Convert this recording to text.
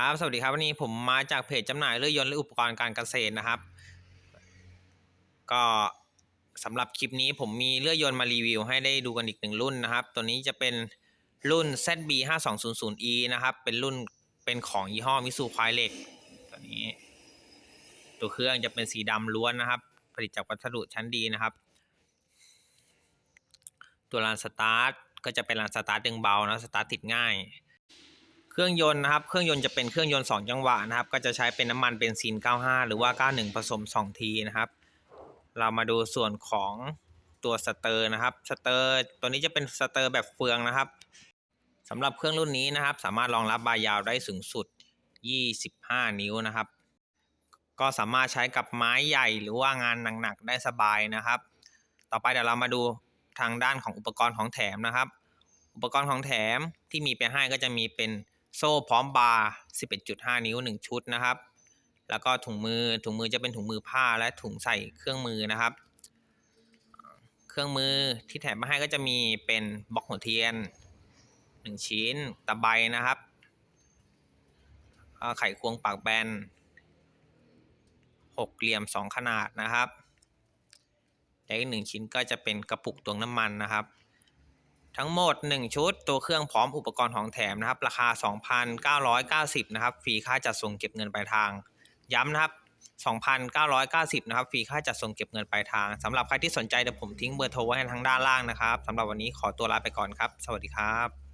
ครับ สวัสดีครับ วันนี้ผมมาจากเพจจำหน่ายเรือยนต์และอุปกรณ์การเกษตรนะครับ ก็สำหรับคลิปนี้ผมมีเรือยนต์มารีวิวให้ได้ดูกันอีกหนึ่งรุ่นนะครับ ตัวนี้จะเป็นรุ่น ZB 5 2 0 0 E นะครับ เป็นรุ่นเป็นของยี่ห้อมิสูควายเหล็กตัวนี้ ตัวเครื่องจะเป็นสีดำล้วนนะครับ ผลิตจากวัสดุชั้นดีนะครับ ตัวลานสตาร์ทก็จะเป็นลานสตาร์ทดึงเบานะสตาร์ทติดง่าย เครื่องยนต์นะครับ เครื่องยนต์จะเป็นเครื่องยนต์ 2 จังหวะนะครับ ก็จะใช้เป็นน้ำมันเบนซิน 95 หรือว่า 91 ผสม 2 ทีนะครับ เรามาดูส่วนของตัวสเตอร์นะครับ สเตอร์ ตัวนี้จะเป็นสเตอร์แบบเฟืองนะครับสำหรับเครื่องรุ่นนี้นะครับ สามารถรองรับบายาวได้สูงสุด 25 นิ้วนะครับ ก็สามารถใช้กับไม้ใหญ่หรือว่างานหนักๆได้สบายนะครับ ต่อไปเดี๋ยวเรามาดูทางด้านของอุปกรณ์ของแถมนะครับ อุปกรณ์ของแถมที่มีไปให้ก็จะมีเป็น โซ่พร้อมบาร์ 11.5 นิ้ว 1 ชุดนะครับ แล้วก็ถุงมือ ถุงมือจะเป็นถุงมือผ้าและถุงใส่เครื่องมือนะครับ เครื่องมือที่แถมมาให้ก็จะมีเป็นบล็อกหัวเทียน 1 ชิ้น ตะไบนะครับ ไขควงปากแบนหกเหลี่ยม 2 ขนาดนะครับและอีกหนึ่งชิ้นก็จะเป็นกระปุกตวงน้ำมันนะครับ ทั้งหมด 1 ชุด ตัวเครื่องพร้อมอุปกรณ์ของแถมนะครับ ราคา 2,990นะครับฟรีค่าจัดส่งเก็บเงินปลายทาง ย้ำนะครับ 2,990นะครับฟรีค่าจัดส่งเก็บเงินปลายทางสำหรับใครที่สนใจเดี๋ยวผมทิ้งเบอร์โทรไว้ให้ทางด้านล่างนะครับสำหรับวันนี้ขอตัวลาไปก่อนครับ สวัสดีครับ